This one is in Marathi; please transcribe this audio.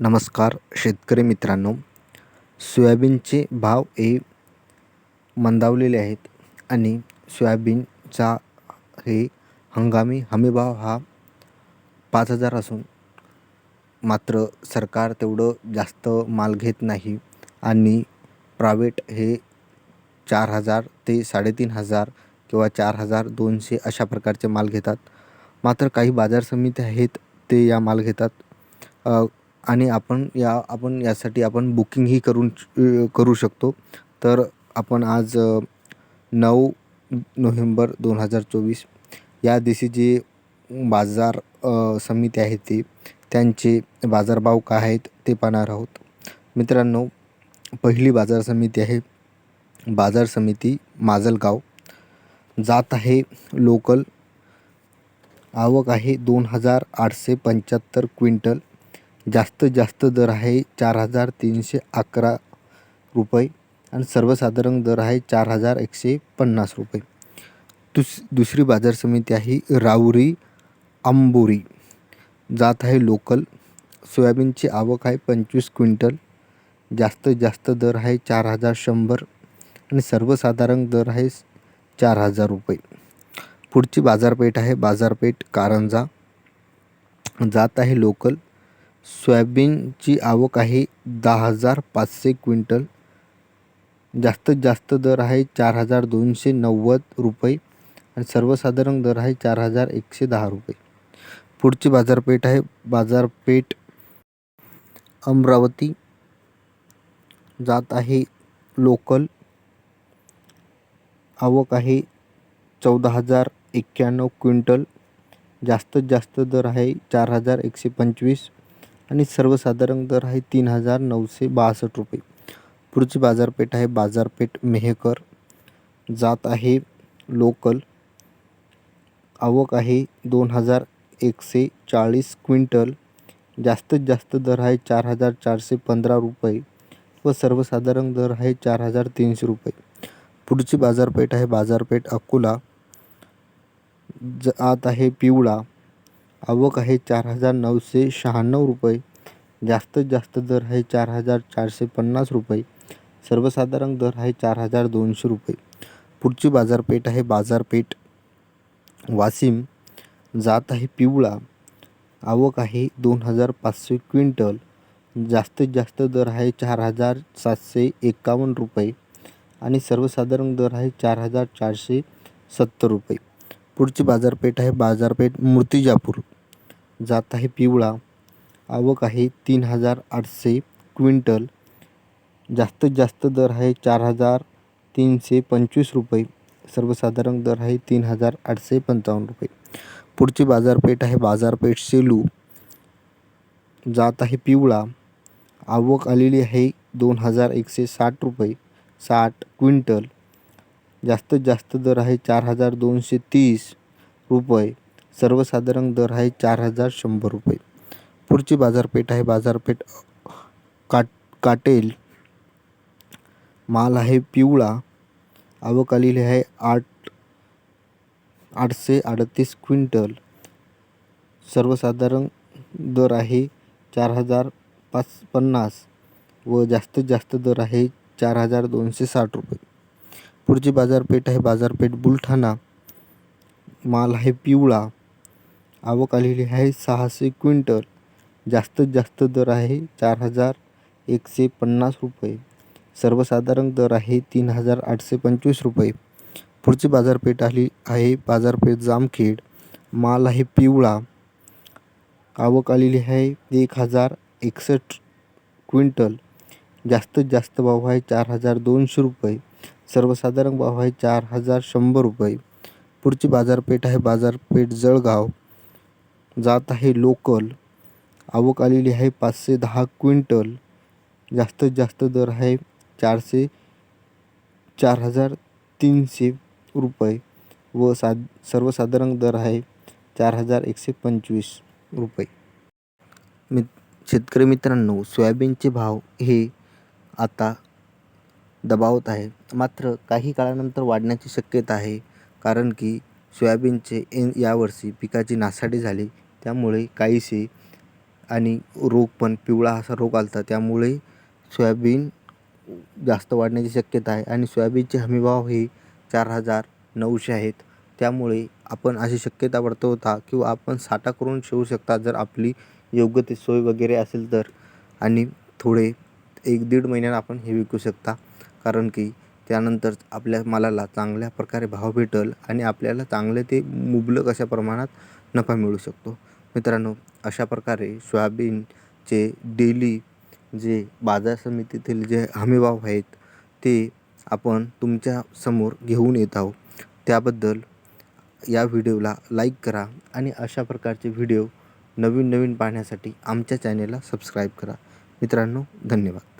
नमस्कार शेतकरी मित्रांनो. सोयाबीनचे भाव हे मंदावलेले आहेत आणि सोयाबीनचा हे हंगामी हमीभाव हा पाच हजार असून मात्र सरकार तेवढं जास्त माल घेत नाही आणि प्रायव्हेट हे चार हजार ते साडेतीन हजार किंवा चार हजार दोनशे अशा प्रकारचे माल घेतात. मात्र काही बाजार समित्या आहेत ते या माल घेतात. आणि आपण या आपण यासाठी आपण बुकिंगही करून करू शकतो. तर आपण आज नऊ नोव्हेंबर दोन हजार चोवीस या दिवशी जे बाजार समिती आहे ती त्यांचे बाजारभाव काय आहेत ते पाहणार आहोत. मित्रांनो पहिली बाजार समिती आहे बाजार समिती माजलगाव. जात आहे लोकल. आवक आहे दोन हजार आठशे पंच्याहत्तर क्विंटल. जास्तीत जास्त दर आहे चार हजार तीनशे अकरा रुपये आणि सर्वसाधारण दर आहे चार हजार एकशे पन्नास रुपये. दुस दुसरी बाजार समिती आहे राऊरी आंबोरी जात आहे लोकल. सोयाबीनची आवक आहे पंचवीस क्विंटल. जास्तीत जास्त दर आहे चार हजार शंभर आणि सर्वसाधारण दर आहे चार हजार रुपये. पुढची बाजारपेठ आहे बाजारपेठ कारंजा. जात आहे लोकल. सोयाबीनची आवक आहे दहा हजार पाचशे क्विंटल. जास्तीत जास्त दर आहे चार हजार दोनशे नव्वद रुपये आणि सर्वसाधारण दर आहे चार हजार एकशे दहा रुपये. पुढची बाजारपेठ आहे बाजारपेठ अमरावती. जात आहे लोकल. आवक आहे चौदा हजार एक्क्याण्णव क्विंटल. जास्तीत जास्त दर आहे चार हजार एकशे पंचवीस. आणि सर्वसाधारण दर आहे तीन हजार नऊशे बासष्ट रुपये. पुढची बाजारपेठ आहे बाजारपेठ मेहकर. जात आहे लोकल. आवक आहे दोन हजार एकशे चाळीस क्विंटल. जास्तीत जास्त दर आहे चार हजार चारशे पंधरा रुपये व सर्वसाधारण दर आहे चार हजार तीनशे रुपये. पुढची बाजारपेठ आहे बाजारपेठ अकोला. जात आहे पिवळा. आवक आहे चार हजार नऊशे शहाण्णव रुपये. जास्तीत जास्त दर आहे चार हजार चारशे पन्नास रुपये. सर्वसाधारण दर आहे चार हजार दोनशे रुपये. पुढची बाजारपेठ आहे बाजारपेठ. वाशिम. जात आहे पिवळा. आवक आहे दोन हजार पाचशे क्विंटल. जास्तीत जास्त दर आहे चार हजार सातशे एकावन्न रुपये. आणि सर्वसाधारण दर आहे चार हजार चारशे सत्तर रुपये. पुढची बाजारपेठ आहे बाजारपेठ मूर्तिजापूर. जात आहे पिवळा. आवक आहे तीन हजार आठशे क्विंटल. जास्तीत जास्त दर आहे चार हजार तीनशे पंचवीस रुपये. सर्वसाधारण दर आहे तीन हजार आठशे पंचावन्न रुपये. पुढची बाजारपेठ आहे बाजारपेठ सेलू. जात आहे पिवळा. आवक आलेली आहे दोन हजार एकशे साठ रुपये. साठ क्विंटल. जास्तीत जास्त दर आहे चार हजार दोनशे तीस रुपये. सर्वसाधारण दर आहे चार हजार शंभर रुपये. पुढची बाजारपेठ आहे बाजारपेठ काट काटेल. माल आहे पिवळा. आवक आलेली आहे आठ आठशे अडतीस क्विंटल. सर्वसाधारण दर आहे चार हजार पाच पन्नास व जास्तीत जास्त दर आहे चार हजार दोनशे साठ रुपये. पुढची बाजारपेठ आहे बाजारपेठ बुलढाणा. माल आहे पिवळा. आवक आलेली आहे सहाशे क्विंटल. जास्तीत जास्त दर आहे चार हज़ार एकशे पन्नास रुपये. सर्वसाधारण दर आहे तीन हज़ार आठशे पंचवीस रुपये. पुढची बाजारपेठ आली आहे बाजारपेठ जामखेड. माल आहे पिवळा. आवक आहे एक हज़ार एकसष्ट क्विंटल. जास्तीत जास्त भाव आहे चार हज़ार दोनशे रुपये. सर्वसाधारण भाव आहे चार हजार शंभर रुपये. पुढची बाजारपेठ आहे बाजारपेठ जळगाव. जात आहे लोकल. आवक आलेली आहे पाचशे दहा क्विंटल. जास्तीत जास्त दर आहे चारशे चार हजार तीनशे रुपये व सा सर्वसाधारण दर आहे चार हजार एकशे पंचवीस रुपये. मित शेतकरी मित्रांनो सोयाबीनचे भाव हे आता दबावत आहे. मात्र काही काळानंतर वाढण्याची शक्यता आहे. कारण की सोयाबीनचे एन यावर्षी पिकाची नासाडी झाली. त्यामुळे काहीसे आणि रोग पण पिवळा असा रोग आला होता त्यामुळे सोयाबीन जास्त वाढण्याची शक्यता आहे. आणि सोयाबीनचे हमीभाव हे चार हजार नऊशे आहेत. त्यामुळे आपण अशी शक्यता वर्तवता किंवा आपण साठा करून ठेवू शकता जर आपली योग्य ती सोय वगैरे असेल तर. आणि थोडे एक दीड महिन्यानं आपण हे विकू शकता. कारण की त्यानंतर आपल्या मालाला चांगल्या प्रकारे भाव भेटेल आणि आपल्याला चांगले ते मुबलक अशा प्रमाणात नफा मिळू शकतो. मित्रांनो अशा प्रकारे सोयाबीनचे डेली जे बाजार समितीतील जे हमीभाव आहेत ते आपण तुमच्यासमोर घेऊन येत आहोत. त्याबद्दल या व्हिडिओला लाईक करा आणि अशा प्रकारचे व्हिडिओ नवीन नवीन पाहण्यासाठी आमच्या चॅनेलला सबस्क्राईब करा. मित्रांनो धन्यवाद.